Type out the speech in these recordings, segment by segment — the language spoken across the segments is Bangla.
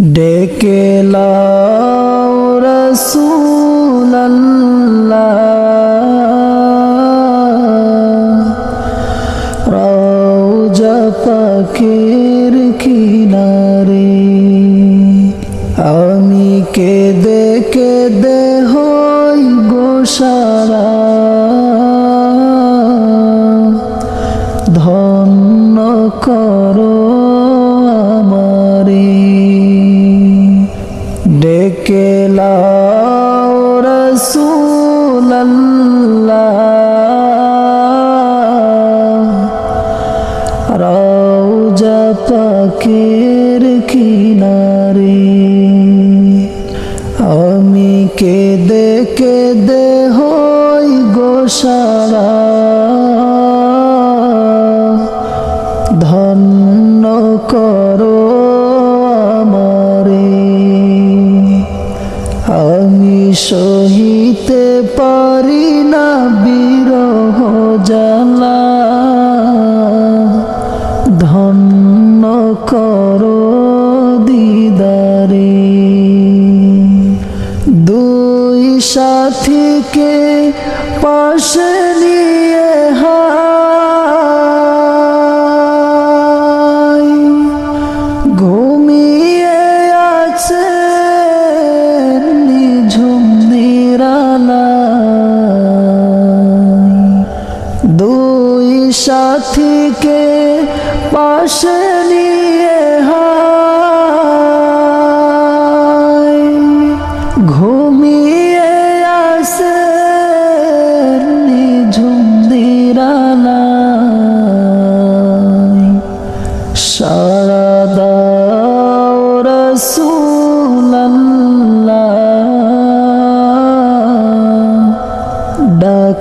ডেকে পাখির কিনারে আমি কেঁদে কেঁদে হই গোসারা। ধন্য করো ডেকে রওজা পাখির কিনারে আমি কেঁদে কেঁদে হই গোসারা ধন্য করো আমি সহিতে পারি না বিরহ জ্বালা। ধন্য করো দিদারে। দুই সাথীকে পাশে নিয়ে হাই দুই সাথীকে পাশে নিয়ে ঘুমিয়ে আসে নিঝুম নিরালায় সারা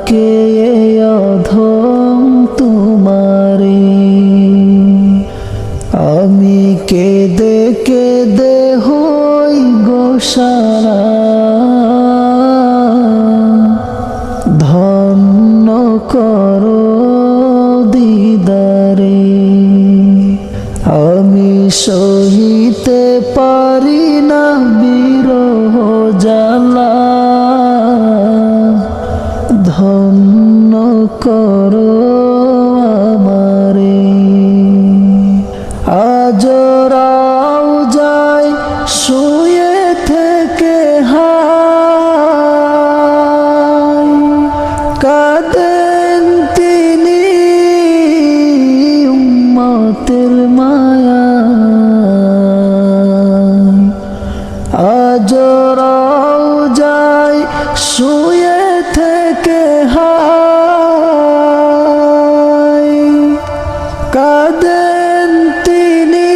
ডাকে অধম তোমারে? আমি কেঁদে কেঁদে হই গোসারা ধন্য করো দিদারে। আমি সহিতে পারি না বিরহ জ্বালা। ধন্য করো আমারে। আজ রাও যায় শুয়ে থেকে হাই। কাঁদেন তিনি উম্মতের মায়া আজ রাও যায় শুয়ে কাঁদেন তিনি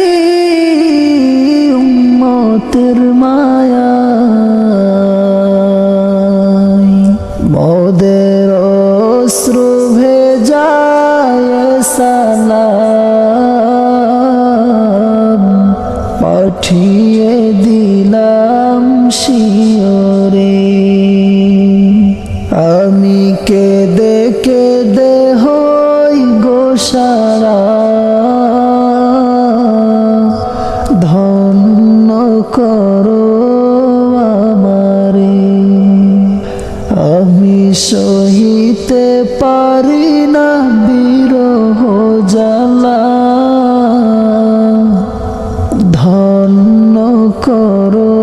উম্মতের মায়া মোদের অশ্রু ভেজায় সালাম পাঠিয়ে দিলাম শিওরে আমি কেঁদে হই গোসারা ধন্য করো আমারে। আমি সহিতে পারি না বিরহ জ্বালা। ধন্য করো